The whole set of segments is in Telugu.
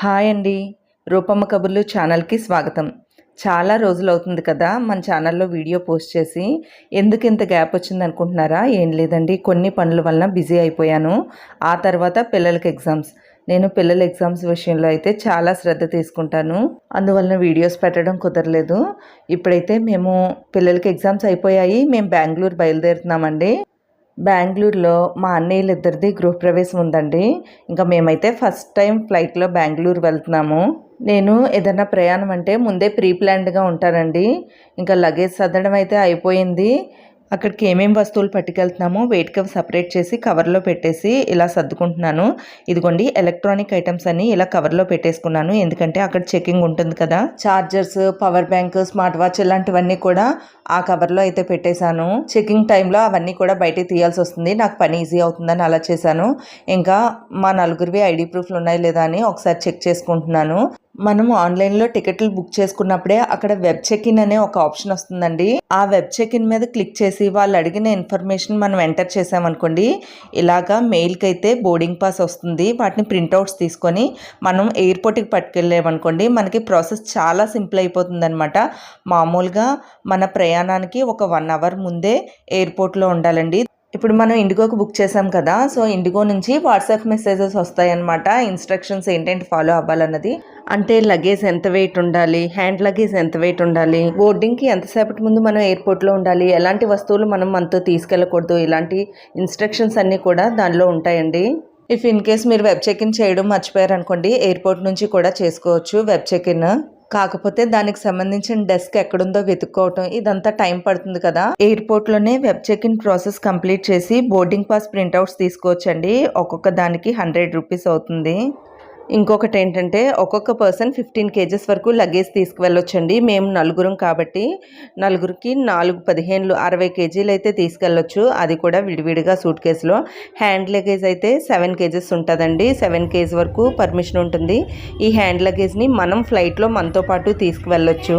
హాయ్ అండి. రూపమ్మ కబుర్లు ఛానల్కి స్వాగతం. చాలా రోజులు అవుతుంది కదా మన ఛానల్లో వీడియో పోస్ట్ చేసి. ఎందుకు ఇంత గ్యాప్ వచ్చింది అనుకుంటున్నారా ఏం లేదండి. కొన్ని పనుల వలన బిజీ అయిపోయాను. ఆ తర్వాత పిల్లలకి ఎగ్జామ్స్. నేను పిల్లల ఎగ్జామ్స్ విషయంలో అయితే చాలా శ్రద్ధ తీసుకుంటాను. అందువలన వీడియోస్ పెట్టడం కుదరలేదు. ఇప్పుడైతే మేము పిల్లలకి ఎగ్జామ్స్ అయిపోయాయి. మేము బెంగళూరు బయలుదేరుతున్నామండి. బెంగళూరులో మా అన్నయ్యలు ఇద్దరిది గృహప్రవేశం ఉందండి ఇంకా మేమైతే ఫస్ట్ టైం ఫ్లైట్లో బెంగళూరు వెళ్తున్నాము. నేను ఏదైనా ప్రయాణం అంటే ముందే ప్రీ ప్లాన్డ్గా ఉంటానండి. ఇంకా లగేజ్ సర్దడం అయితే అయిపోయింది. అక్కడికి ఏమేమి వస్తువులు పట్టుకెళ్తున్నామో వెయిట్కి సపరేట్ చేసి కవర్లో పెట్టేసి ఇలా సర్దుకుంటున్నాను. ఇదిగోండి ఎలక్ట్రానిక్ ఐటమ్స్ అన్ని ఇలా కవర్లో పెట్టేసుకున్నాను. ఎందుకంటే అక్కడ చెకింగ్ ఉంటుంది కదా. Chargers power bank smart watch ఇలాంటివన్నీ కూడా ఆ కవర్లో అయితే పెట్టేశాను. చెకింగ్ టైంలో అవన్నీ కూడా బయటికి తీయాల్సి వస్తుంది. నాకు పని ఈజీ అవుతుందని అలా చేశాను. ఇంకా మా నలుగురివి ఐడి ప్రూఫ్లు ఉన్నాయి లేదా అని ఒకసారి చెక్ చేసుకుంటున్నాను. మనము ఆన్లైన్లో టికెట్లు బుక్ చేసుకున్నప్పుడే అక్కడ వెబ్ చెక్ ఇన్ అనే ఒక ఆప్షన్ వస్తుందండి. ఆ వెబ్ చెక్ ఇన్ మీద క్లిక్ చేసి వాళ్ళు అడిగిన ఇన్ఫర్మేషన్ మనం ఎంటర్ చేసామనుకోండి ఇలాగా మెయిల్కి అయితే బోర్డింగ్ పాస్ వస్తుంది. వాటిని ప్రింట్అవుట్స్ తీసుకొని మనం ఎయిర్పోర్ట్కి పట్టుకెళ్ళామనుకోండి మనకి ప్రాసెస్ చాలా సింపుల్ అయిపోతుంది అనమాట మామూలుగా మన ప్రయాణానికి ఒక వన్ అవర్ ముందే ఎయిర్పోర్ట్లో ఉండాలండి. ఇప్పుడు మనం ఇండిగోకి బుక్ చేసాం కదా సో ఇండిగో నుంచి వాట్సాప్ మెసేజెస్ వస్తాయన్నమాట. ఇన్స్ట్రక్షన్స్ ఏంటంటే ఫాలో అవ్వాలన్నది. అంటే లగేజ్ ఎంత వెయిట్ ఉండాలి హ్యాండ్ లగేజ్ ఎంత వెయిట్ ఉండాలి బోర్డింగ్కి ఎంతసేపటి ముందు మనం ఎయిర్పోర్ట్లో ఉండాలి ఎలాంటి వస్తువులు మనం మనతో తీసుకెళ్ళకూడదు ఇలాంటి ఇన్స్ట్రక్షన్స్ అన్నీ కూడా దానిలో ఉంటాయండి. ఇఫ్ ఇన్ కేస్ మీరు వెబ్ చెక్ ఇన్ చేయడం మర్చిపోయారు అనుకోండి ఎయిర్పోర్ట్ నుంచి కూడా చేసుకోవచ్చు వెబ్ చెక్ ఇన్ కాకపోతే దానికి సంబంధించిన డెస్క్ ఎక్కడుందో వెతుక్కోవటం ఇదంతా టైం పడుతుంది కదా. ఎయిర్పోర్ట్లోనే web check in process complete చేసి బోర్డింగ్ పాస్ ప్రింట్అవుట్స్ తీసుకోవచ్చండి. ఒక్కొక్క దానికి హండ్రెడ్ రూపీస్ అవుతుంది. ఇంకొకటి ఏంటంటే ఒక్కొక్క పర్సన్ ఫిఫ్టీన్ కేజెస్ వరకు లగేజ్ తీసుకువెళ్ళొచ్చండి. మేము నలుగురం కాబట్టి నలుగురికి నాలుగు పదిహేనులు అరవై కేజీలు అయితే తీసుకెళ్ళొచ్చు. అది కూడా విడివిడిగా సూట్ కేసులో. హ్యాండ్ లగేజ్ అయితే సెవెన్ కేజెస్ ఉంటుందండి. సెవెన్ కేజీ వరకు పర్మిషన్ ఉంటుంది. ఈ హ్యాండ్ లగేజ్ని మనం ఫ్లైట్లో మనతో పాటు తీసుకువెళ్ళొచ్చు.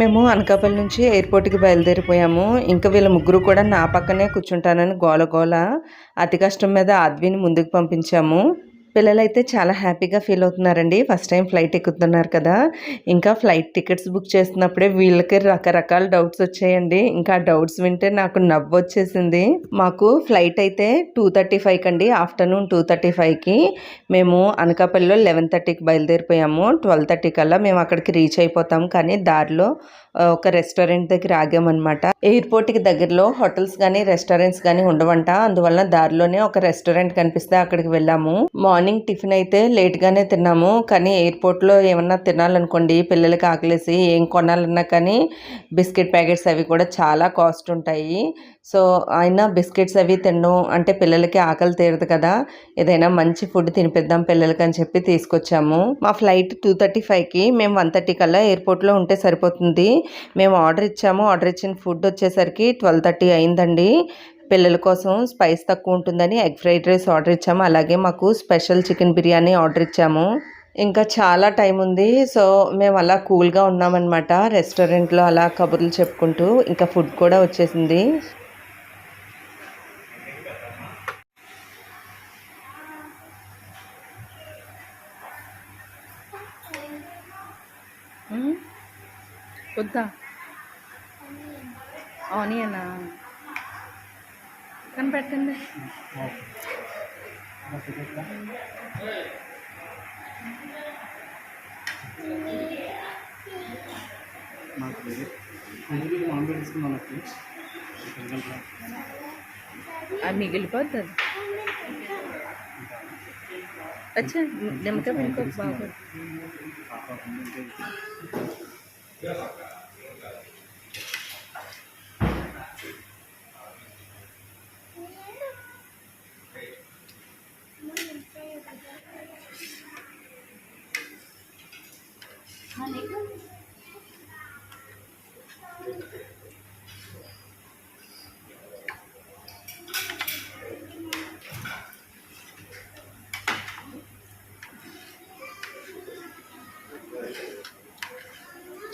మేము అనకాపల్లి నుంచి ఎయిర్పోర్ట్కి బయలుదేరిపోయాము. ఇంకా వీళ్ళ ముగ్గురు కూడా నా పక్కనే కూర్చుంటానని గోల గోల అతి కష్టం మీద ఆద్విని ముందుకు పంపించాము. పిల్లలైతే చాలా హ్యాపీగా ఫీల్ అవుతున్నారండి. ఫస్ట్ టైం ఫ్లైట్ ఎక్కుతున్నారు కదా. ఇంకా ఫ్లైట్ టికెట్స్ బుక్ చేస్తున్నప్పుడే వీళ్ళకి రకరకాల డౌట్స్ వచ్చాయండి. ఇంకా డౌట్స్ వింటే నాకు నవ్వు వచ్చేసింది. మాకు ఫ్లైట్ అయితే టూ థర్టీ ఫైవ్కి అండి ఆఫ్టర్నూన్ టూ థర్టీ ఫైవ్కి మేము అనకాపల్లిలో లెవెన్ థర్టీకి బయలుదేరిపోయాము. ట్వెల్వ్ థర్టీ కల్లా మేము అక్కడికి రీచ్ అయిపోతాం. కానీ దారిలో ఒక రెస్టారెంట్ దగ్గర ఆగామన్నమాట. ఎయిర్పోర్ట్కి దగ్గరలో హోటల్స్ కానీ రెస్టారెంట్స్ కానీ ఉండవంట. అందువల్ల దారిలోనే ఒక రెస్టారెంట్ కనిపిస్తే అక్కడికి వెళ్ళాము. మార్నింగ్ మార్నింగ్ టిఫిన్ అయితే లేట్గానే తిన్నాము. కానీ ఎయిర్పోర్ట్లో ఏమన్నా తినాలనుకోండి పిల్లలకి ఆకలేసి ఏం కొనాలన్నా కానీ బిస్కెట్ ప్యాకెట్స్ అవి కూడా చాలా కాస్ట్ ఉంటాయి. సో అయినా బిస్కెట్స్ అవి తినడం అంటే పిల్లలకి ఆకలి తీరదు కదా. ఏదైనా మంచి ఫుడ్ తినిపిద్దాం పిల్లలకి అని చెప్పి తీసుకొచ్చాము. మా ఫ్లైట్ టూ థర్టీ ఫైవ్కి మేము వన్ థర్టీ కల్లా ఎయిర్పోర్ట్లో ఉంటే సరిపోతుంది. మేము ఆర్డర్ ఇచ్చాము. ఆర్డర్ ఇచ్చిన ఫుడ్ వచ్చేసరికి ట్వెల్వ్ థర్టీ అయిందండి. పిల్లల కోసం స్పైస్ తక్కువ ఉంటుందని ఎగ్ ఫ్రైడ్ రైస్ ఆర్డర్ ఇచ్చాము. అలాగే మాకు స్పెషల్ చికెన్ బిర్యానీ ఆర్డర్ ఇచ్చాము. ఇంకా చాలా టైం ఉంది. సో మేము అలా కూల్గా ఉన్నామన్నమాట. రెస్టారెంట్లో అలా కబుర్లు చెప్పుకుంటూ ఇంకా ఫుడ్ కూడా వచ్చేసింది. వద్దా? ఆనియనా? పక్కన పెట్టండి. అది మిగిలిపోతుంది అచ్చా నిమ్మకాయ బాగుంది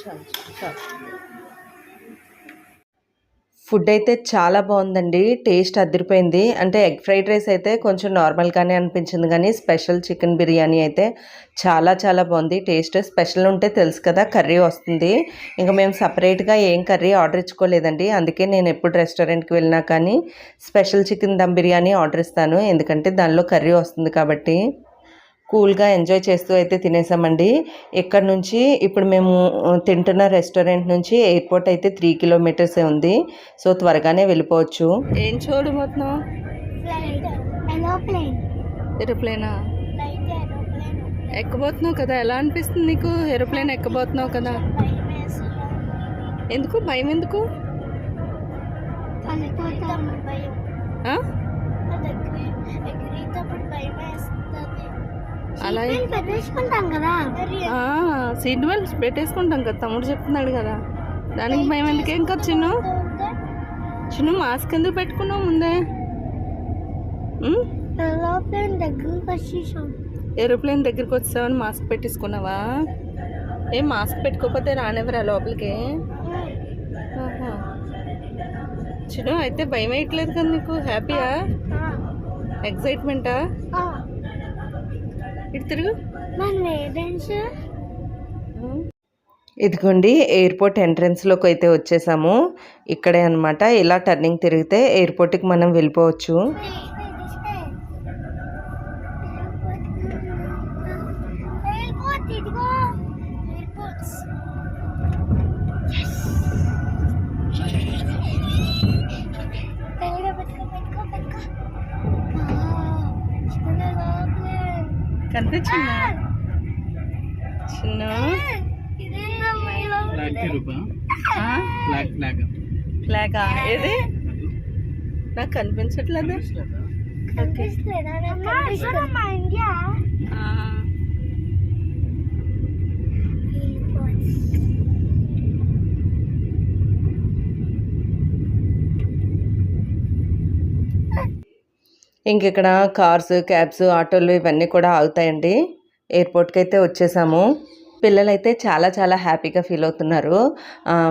अच्छा अच्छा ఫుడ్ అయితే చాలా బాగుందండి టేస్ట్ అదిరిపోయింది. అంటే ఎగ్ ఫ్రైడ్ రైస్ అయితే కొంచెం నార్మల్గానే అనిపించింది. కానీ స్పెషల్ చికెన్ బిర్యానీ అయితే చాలా చాలా బాగుంది టేస్ట్ స్పెషల్ ఉంటే తెలుసు కదా కర్రీ వస్తుంది. ఇంకా మేము సపరేట్గా ఏం కర్రీ ఆర్డర్ ఇచ్చుకోలేదండి. అందుకే నేను ఎప్పుడు రెస్టారెంట్కి వెళ్ళినా కానీ special chicken dum biryani order ఇస్తాను. ఎందుకంటే దానిలో కర్రీ వస్తుంది కాబట్టి. కూల్గా ఎంజాయ్ చేస్తూ అయితే తినేసామండి. ఇక్కడ నుంచి? ఇప్పుడు మేము తింటున్న రెస్టారెంట్ నుంచి ఎయిర్పోర్ట్ అయితే త్రీ కిలోమీటర్సే ఉంది. సో త్వరగానే వెళ్ళిపోవచ్చు. ఏం చూడబోతున్నావు ఫ్లైట్ ఏరోప్లేన్ ఎక్కబోతున్నావు కదా? ఎలా అనిపిస్తుంది నీకు? ఏరోప్లేన్ ఎక్కబోతున్నావు కదా? ఎందుకు? భయం ఎందుకు? భయం. అలా సీట్ బెల్ట్ పెట్టేసుకుంటాం కదా. ఆ, సీట్ బెల్ట్ పెట్టేసుకుంటాం కదా తమ్ముడు చెప్తున్నాడు కదా. దానికి భయం ఎందుకేం? కదా చిన్ను. చిన్ను మాస్క్ ఎందుకు పెట్టుకున్నావు ముందే? ఏరోప్లేన్ దగ్గరికి వచ్చావని మాస్క్ పెట్టేసుకున్నావా? ఏం మాస్క్ పెట్టుకోకపోతే రానివ్వరా లోపలికి. చిన్ను అయితే భయం వేయట్లేదు కదా నీకు? హ్యాపీయా ఎగ్జైట్మెంటా ఇటు తిరుగు. ఇదిగోండి ఎయిర్పోర్ట్ ఎంట్రన్స్లోకి అయితే వచ్చేసాము. ఇక్కడే అన్నమాట ఇలా టర్నింగ్ తిరిగితే ఎయిర్పోర్ట్కి మనం వెళ్ళిపోవచ్చు. కనిపించిందా? చిన్న ఫ్లాగ్ ఏది? నాకు కనిపించట్లేదు. మా ఇంక ఇక్కడ కార్స్ క్యాబ్స్ ఆటోలు ఇవన్నీ కూడా ఆగుతాయండి. ఎయిర్పోర్ట్కి అయితే వచ్చేసాము. పిల్లలైతే చాలా చాలా హ్యాపీగా ఫీల్ అవుతున్నారు.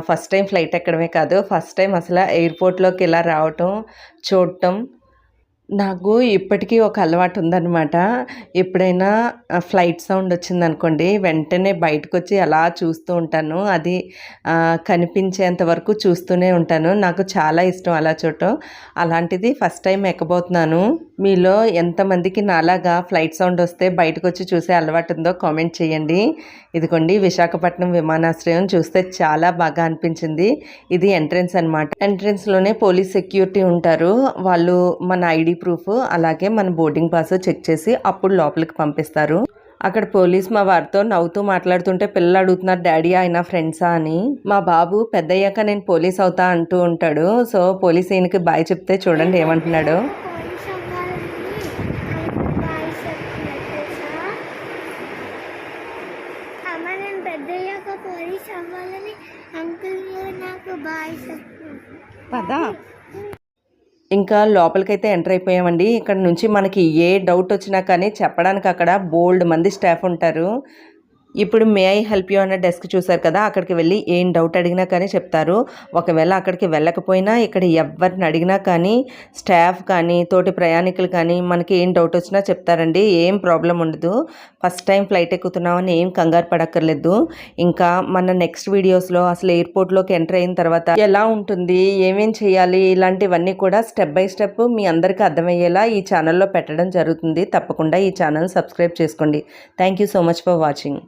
ఫస్ట్ టైం ఫ్లైట్ ఎక్కడమే కాదు. ఫస్ట్ టైం అసలు ఎయిర్పోర్ట్లోకి ఇలా రావటం చూడటం నాకు ఇప్పటికీ ఒక అలవాటు ఉందన్నమాట. ఎప్పుడైనా ఫ్లైట్ సౌండ్ వచ్చిందనుకోండి వెంటనే బయటకు వచ్చి అలా చూస్తూ ఉంటాను. అది కనిపించేంత వరకు చూస్తూనే ఉంటాను. నాకు చాలా ఇష్టం అలా చూడటం. అలాంటిది ఫస్ట్ టైం ఎక్కబోతున్నాను. మీలో ఎంతమందికి నాలాగా ఫ్లైట్ సౌండ్ వస్తే బయటకు వచ్చి చూసే అలవాటు ఉందో కామెంట్ చేయండి. ఇదిగోండి విశాఖపట్నం విమానాశ్రయం చూస్తే చాలా బాగా అనిపించింది. ఇది ఎంట్రన్స్ అనమాట ఎంట్రన్స్లోనే పోలీస్ సెక్యూరిటీ ఉంటారు. వాళ్ళు మన ఐడి ప్రూఫ్ అలాగే మన బోర్డింగ్ పాస్ చెక్ చేసి అప్పుడు లోపలికి పంపిస్తారు. అక్కడ పోలీస్ మా వారితో నవ్వుతూ మాట్లాడుతుంటే పిల్లలు అడుగుతున్నారు డాడీ ఆయన ఫ్రెండ్సా? అని. మా బాబు పెద్దయ్యాక నేను పోలీస్ అవుతా అంటూ ఉంటాడు. సో పోలీస్ ఈయనకి బాయ్ చెప్తే చూడండి ఏమంటున్నాడు పోలీస్ అవ్వాలని బాయ్ చెప్పేసా అమ్మ నేను బాయ్స్ అవ్వాలని అంకుల్ నాకు బాయ్స్ పదా. ఇంకా లోపలికైతే ఎంటర్ అయిపోయామండి. ఇక్కడ నుంచి మనకి ఏ డౌట్ వచ్చినా కానీ చెప్పడానికి అక్కడ బోల్డ్ మంది స్టాఫ్ ఉంటారు. ఇప్పుడు మే ఐ హెల్ప్ యూ అన్న డెస్క్ చూసారు కదా అక్కడికి వెళ్ళి ఏం డౌట్ అడిగినా కానీ చెప్తారు. ఒకవేళ అక్కడికి వెళ్ళకపోయినా ఇక్కడ ఎవరిని అడిగినా కానీ స్టాఫ్ కానీ తోటి ప్రయాణికులు కానీ మనకి ఏం డౌట్ వచ్చినా చెప్తారండి. ఏం ప్రాబ్లం ఉండదు. ఫస్ట్ టైం ఫ్లైట్ ఎక్కుతున్నామని ఏం కంగారు పడక్కర్లేదు. ఇంకా మన నెక్స్ట్ వీడియోస్లో అసలు ఎయిర్పోర్ట్లోకి ఎంటర్ అయిన తర్వాత ఎలా ఉంటుంది ఏమేం చేయాలి ఇలాంటివన్నీ కూడా స్టెప్ బై స్టెప్ మీ అందరికీ అర్థమయ్యేలా ఈ ఛానల్లో పెట్టడం జరుగుతుంది. తప్పకుండా ఈ ఛానల్ సబ్స్క్రైబ్ చేసుకోండి. Thank you so much for watching.